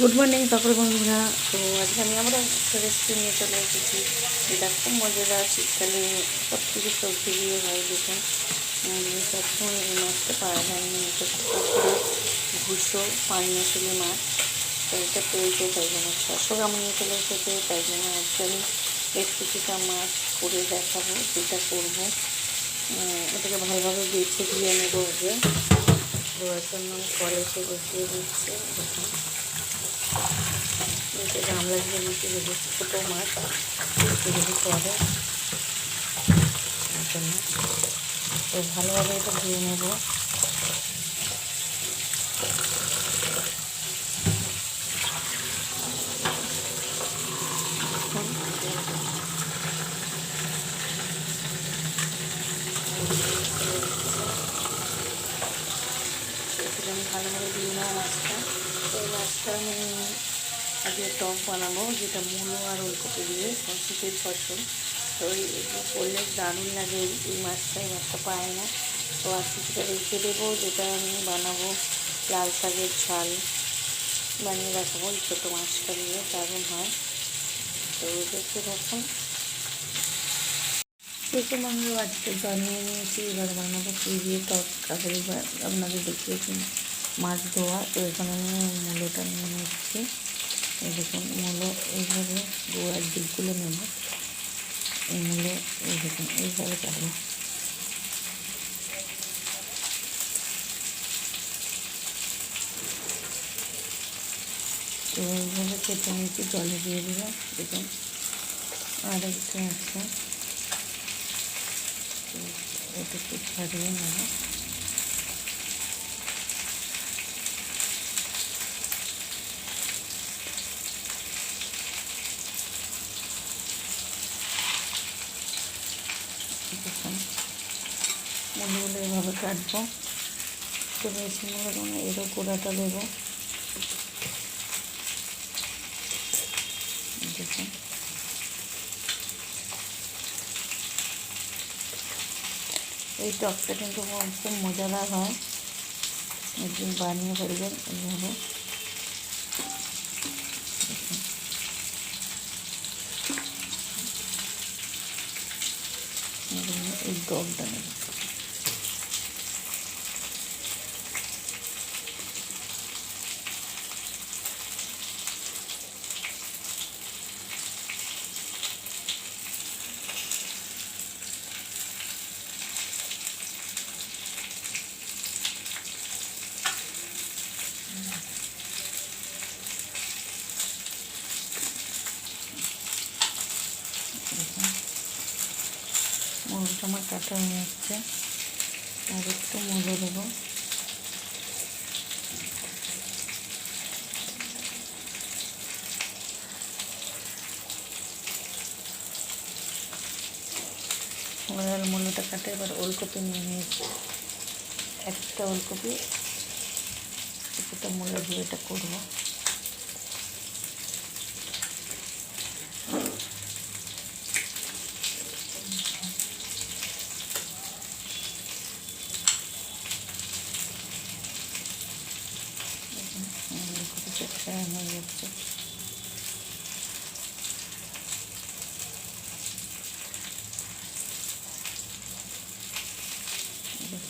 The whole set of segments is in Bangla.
গুড মর্নিং সকল বন্ধুরা। তো আজকে আমি আমরা একটা রেসিপি নিয়ে চলে এসেছি। যেটা খুব মজাদার শীতকালে সব কিছু সবজি দিয়ে হয় দেখুন সবসময় এই মাছটা পাওয়া যায় না। এটা পুকুরে ঘুষো পানি আসলে মাছ। তো এটা পেয়েছে তাই জন্য ছশো গ্রাম নিয়ে চলে এসেছে। তাই জন্য আজকে বেশ কিছুটা মাছ করে দেখাবো, যেটা করব। এটাকে ভালোভাবে বেছে দিয়ে নেব আগে। দেওয়ার জন্য কড়াইতে বসিয়ে দিচ্ছে। এটা গামলা দিয়ে নিচে রেখেছি ছোটো মাছ এগুলি করে তার জন্য তো ভালোভাবে এটা ধুয়ে নেব সেটা আমি ভালোভাবে দিয়ে নেব মাছটা তো এই মাছটা আমি আজকে টক বানাবো, যেটা মূলো আর ওলকপি দিয়ে শীতের ফসল। তো এগুলো করলে দারুণ লাগে, এই- মাছটা, এই মাছটা পায় না। তো আর কিছুটা রেখে দেবো, যেটা আমি বানাবো, লাল শাকের ঝাল বানিয়ে রাখব এই ছোটো মাছটা দিয়ে, দারুণ হয়। তো দেখতে থাকুন। দেখুন আমরা আজকে বানিয়ে নিয়েছি, এবার বানাবো কি দিয়ে টক কাকুরি আপনাদের দেখিয়েছি মাছ ধোয়া। তো এখানে আমি মূলোটা নিয়ে নিচ্ছি। দেখুন মূলো এইভাবে গোড়ার দিকগুলো নেব। এই মূলো এই দেখুন এইভাবে কাটবো। তো এইভাবে কেটে নিচ্ছি জলে দিয়ে দিলাম দেখুন আর একটু আছে। তো এটা একটু ছাড়িয়ে নেব। দেখুন মুড়িগুলো এভাবে কাটবো। তো মনে করুন এরও গোড়াটা দেবো। দেখুন। এই টকটা কিন্তু খুব মজাদার হয়। একদিন বানিয়ে ফেলবেন এইভাবে দেখুন। এবার কাটা হয়ে যাচ্ছে আর একটু মুড়ো দেবো। এবার মুলোটা কাটে, এবার ওলকপি নিয়ে নিয়েছি। একটা ওলকপি, কিছুটা মুলো দিয়ে এটা করব।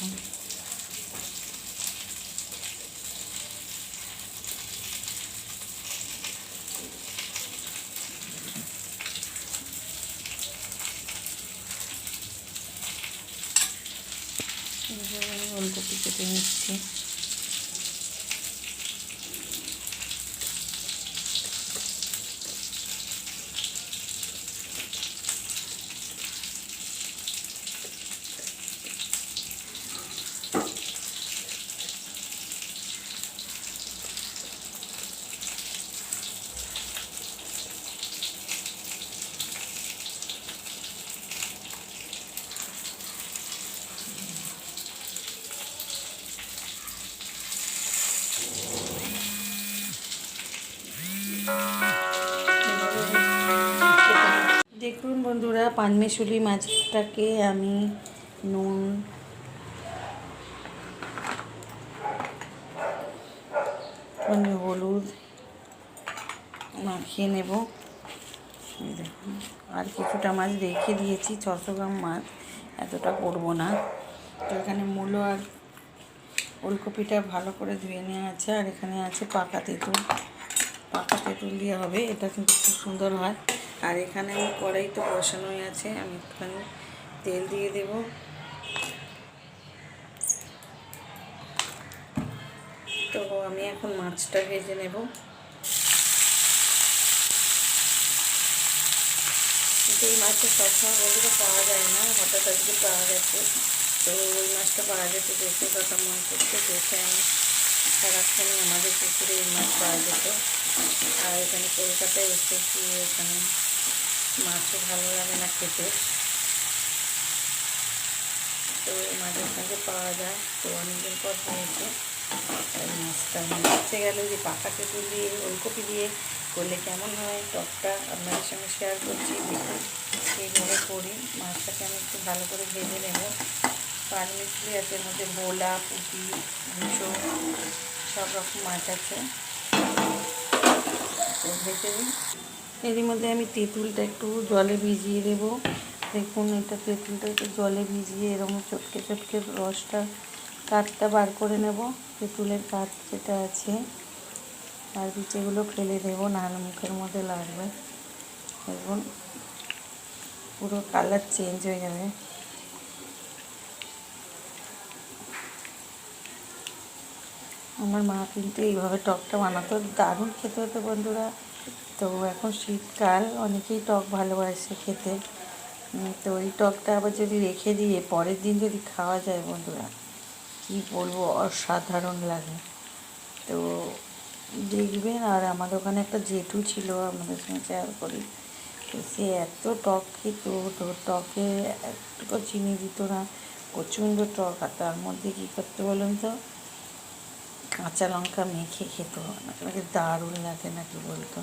Thank you. পানমেশুলি মাছটাকে আমি নুন হলুদ মাখিয়ে নেব। আর কিছুটা মাছ রেখে দিয়েছি, ছশো গ্রাম মাছ, এতটা করব না। তো এখানে মূলো আর ওলকপিটা ভালো করে ধুয়ে নেওয়া আছে, আর এখানে আছে পাকা তেঁতুল। পাকা তেঁতুল দিয়ে হবে, এটা কিন্তু খুব সুন্দর হয়। আর এখানে আমি কড়াই তো বসানোই আছে, আমি একটুখানি তেল দিয়ে দেব। তো আমি এখন মাছটা ভেজে নেব। কিন্তু এই মাছটা সবসময় বলতে পাওয়া যায় না, হঠাৎ আজকে পাওয়া গেছে। তো ওই মাছটা পাওয়া যেত দেখতে কথা মনে করতে দেখে আমি সারাক্ষণই আমাদের পুকুরে এই মাছ পাওয়া যেত। আর এখানে কলকাতায় এসেছি, এখানে মাছও ভালো লাগে না খেতে। তো মাঝে মাঝে পাওয়া যায়। তো অনেকদিন পর তাই মাছটা মাছে গেলে যে পাকা তেঁতুল দিয়ে ওলকপি দিয়ে করলে কেমন হয়? টকটা আপনাদের সঙ্গে শেয়ার করছি। দেখুন, এইভাবে করি মাছটাকে আমি একটু ভালো করে ভেজে নেব। পান মিশলি আছে মধ্যে বোলা পুঁটি ভুষো সব রকম মাছ আছে। তো ভেজে নিই। এরই মধ্যে আমি তেঁতুলটা একটু জলে ভিজিয়ে দেব। দেখুন, এটা তেঁতুলটা একটু জলে ভিজিয়ে এরকম চটকে চটকে রসটা, কাঠটা বার করে নেব। তেঁতুলের কাঠ যেটা আছে আর বিচেগুলো ফেলে দেবো, নাহলে মুখের মধ্যে লাগবে। দেখুন, পুরো কালার চেঞ্জ হয়ে যাবে। আমার মা কিন্তু এইভাবে টকটা বানাতো, দারুণ খেতে হতো বন্ধুরা। তো এখন শীতকাল, অনেকেই টক ভালোবাসে খেতে। তো ওই টকটা আবার যদি রেখে দিয়ে পরের দিন যদি খাওয়া যায় বন্ধুরা, কি বলব, অসাধারণ লাগে। তো দেখবেন, আর আমাদের ওখানে একটা জেঠু ছিল, আমাদের সঙ্গে শেয়ার করি। তো সে এত টক খেত, তো টকে একটুকু চিনি দিত না, প্রচণ্ড টক। আর তার মধ্যে কী করতে বলুন তো? কাঁচা লঙ্কা মেখে খেত। নাকি দারুণ লাগে নাকি বলতো?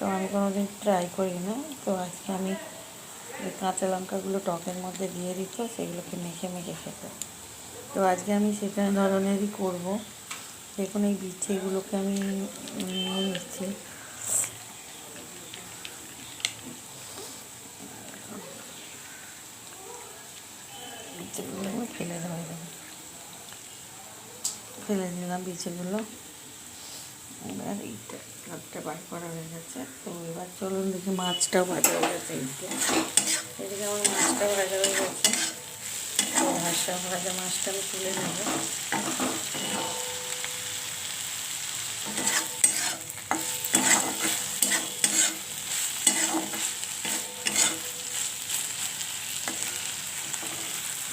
তো আমি কোনোদিন ট্রাই করি না তো আজকে আমি ওই কাঁচা লঙ্কাগুলো টকের মধ্যে দিয়ে দিত সেগুলোকে মেখে মেখে খেত। তো আজকে আমি সেটা ধরনেরই করব। দেখুন এই বিছেগুলোকে আমি নিয়ে নিচ্ছি। ফেলে দেওয়া ফেলে দিলাম বিছেগুলো এবার এইটা কাপটা বার করা হয়ে গেছে। তো এবার চলুন দেখি মাছটাও ভাজা হয়ে গেছে এইটা এদিকে আমার মাছটাও ভাজা হয়ে গেছে। তো ভাজা, মাছটা আমি তুলে নেব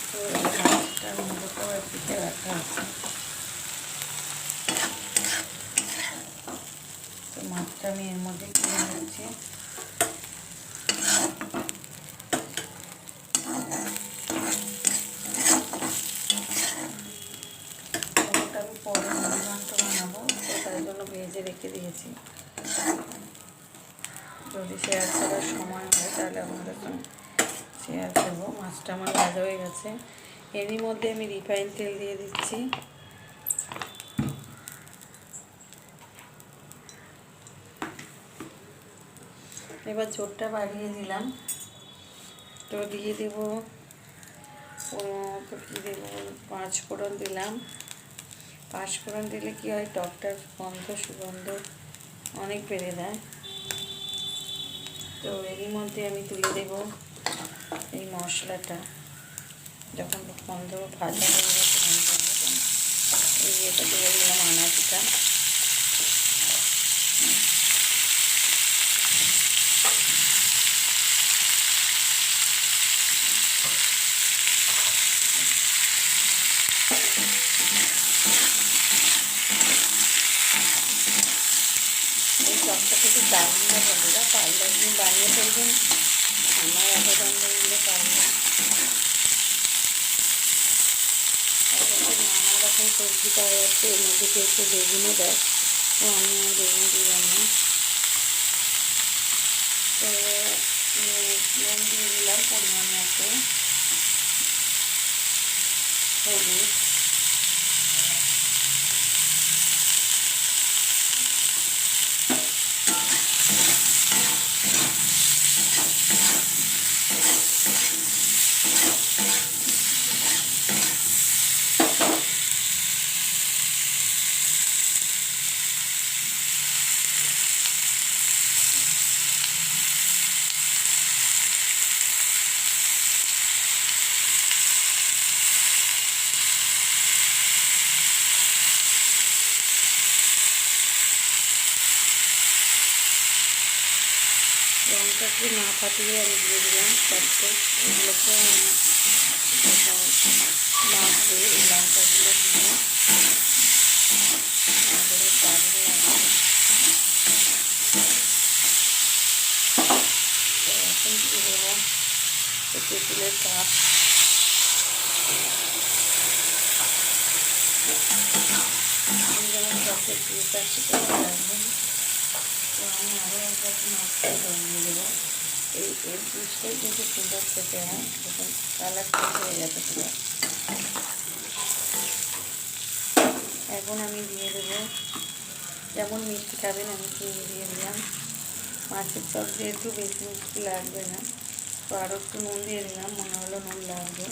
তো এই মাছটার মধ্যেও একদিকে রাখা আছে তো মাছটা আমি এর মধ্যে কিনে নিচ্ছি। আমি পরে মুড়িঘণ্ট বানাবো তো তাই জন্য ভেজে রেখে দিয়েছি। যদি শেয়ার করার সময় হয়, তাহলে আপনাদের সঙ্গে শেয়ার করব। মাছটা আমার ভাজা হয়ে গেছে। এরই মধ্যে আমি রিফাইন তেল দিয়ে দিচ্ছি। এবার ঝোরটা বাড়িয়ে দিলাম। তো দিয়ে দেবো কী দেবো পাঁচ ফোড়ন দিলাম। পাঁচ ফোড়ন দিলে কী হয় টকটার গন্ধ, সুগন্ধ অনেক বেড়ে দেয় তো এরই মধ্যে আমি তুলে দেব এই মশলাটা। যখন গন্ধ ভাজা হয়ে গেছে, এই এটা তুলে দিলাম আনাজটা এই চপটা খেতে দারুণ না বন্ধুরা পারলে আপনি বানিয়ে ফেলবেন আমার এত দাম দিলে পারবেন এখন তো নানা রকম সবজি পাওয়া যাচ্ছে এর মধ্যে কেউ কেউ বেগুনও দেয় তো আমি আর বেগুন দিলাম না তো নুন দিয়ে দিলাম পরিমাণ মতো এটাকে না ফাটিয়ে আমি দিয়ে দিলাম চারটে এগুলোকে মাখবো এই লঙ্কাগুলো দিয়ে লাগে তো এখন দিয়ে দেবো তেঁতুলের কাপ আমি যেমন চকলেট দিয়ে পাচ্ছি তো তো আমি আরও একবার মাছটা জমিয়ে দেবো এই এর জুসটাই কিন্তু সুন্দর খেতে হয় দেখুন কালার হয়ে গেছে পুরো এখন আমি দিয়ে দেবো। যেমন মিষ্টি খাবেন, আমি চিনি দিয়ে দিলাম। মাছের চপ যেহেতু বেশি মিষ্টি লাগবে না, তো আরও একটু নুন দিয়ে দিলাম, মনে হলো নুন লাগবে।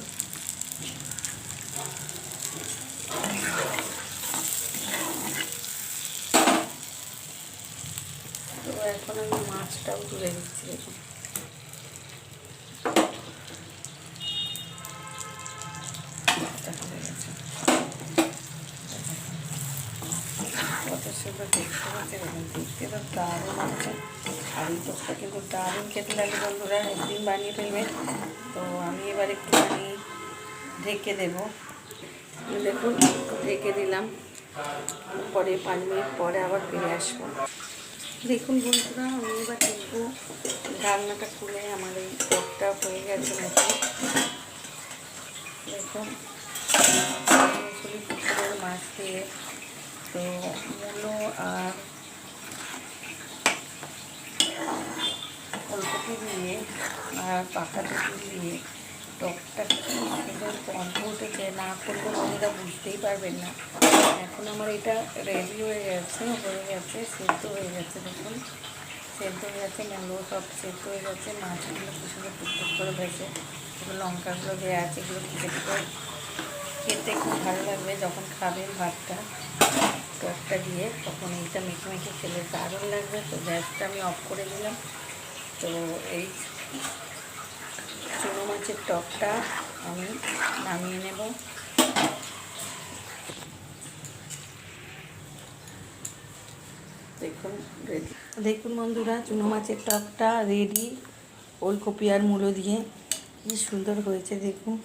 এখন আমি মাছটাও তুলে দিচ্ছি দেখুন। কত সুন্দর দেখতে তো এই কিন্তু দারুণ বন্ধুরা একদিন বানিয়ে তো আমি দেবো ঢেকে দিলাম, পরে পাঁচ মিনিট পরে আবার ফিরে আসব দেখুন বন্ধুরা, আমি এবার দেখব ঢাকনাটা খুলে আমার এই টকটা হয়ে গেছে নাকি। দেখুন পুকুরের মাছ দিয়ে তো মূলো আর ফুলকপি দিয়ে আর পাকা তেঁতুল দিয়ে টকটা কি সুন্দর উঠেছে, না করলে বুঝতেই পারবেন না। এখন আমার এটা রেডি হয়ে গেছে হয়ে গেছে, সেদ্ধ হয়ে গেছে দেখুন। সেদ্ধ হয়ে গেছে মূলো সব সেদ্ধ হয়ে গেছে, মাছগুলো কি সুন্দর টুকটুক করে এগুলো লঙ্কাগুলো দেওয়া আছে, এগুলো কেটে খেতে খুব ভালো লাগবে যখন খাবেন ভাতটা, টকটা দিয়ে। তখন এইটা মেখে মেখে খেলে দারুণ লাগবে। তো গ্যাসটা আমি অফ করে দিলাম। তো এই চুনো মাছের টকটা আমি নামিয়ে নেব। দেখুন রেডি দেখুন বন্ধুরা, চুনো মাছের টকটা রেডি ওলকপি আর মূলো দিয়ে। কি সুন্দর হয়েছে, দেখুন।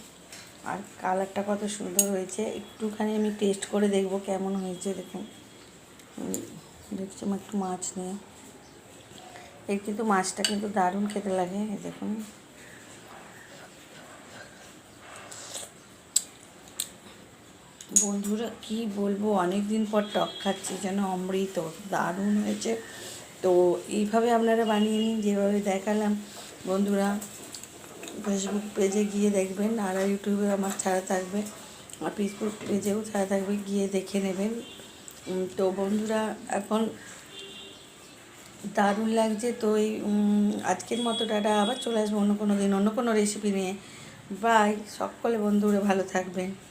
আর কালারটা কত সুন্দর হয়েছে। একটুখানি আমি টেস্ট করে দেখব কেমন হয়েছে, দেখুন। দেখছি আমার একটু মাছ নিয়ে। এই কিন্তু মাছটা কিন্তু দারুণ খেতে লাগে দেখুন। বন্ধুরা, কি বলব? অনেক দিন পর টক খাচ্ছি, যেন অমৃত। দারুণ হয়েছে। তো এইভাবে আপনারা বানিয়ে নিন, যেভাবে দেখালাম। বন্ধুরা ফেসবুক পেজে গিয়ে দেখবেন, আর ইউটিউবে আমার ছাড়া থাকবে, আর ফেসবুক পেজেও ছাড়া থাকবে, গিয়ে দেখে নেবেন। তো বন্ধুরা, এখন দারুণ লাগছে। তো এই আজকের মতো টাটা। আবার চলে আসব অন্য কোনো দিন, অন্য কোনো রেসিপি নিয়ে। বাই সকলে বন্ধুরা ভালো থাকবেন।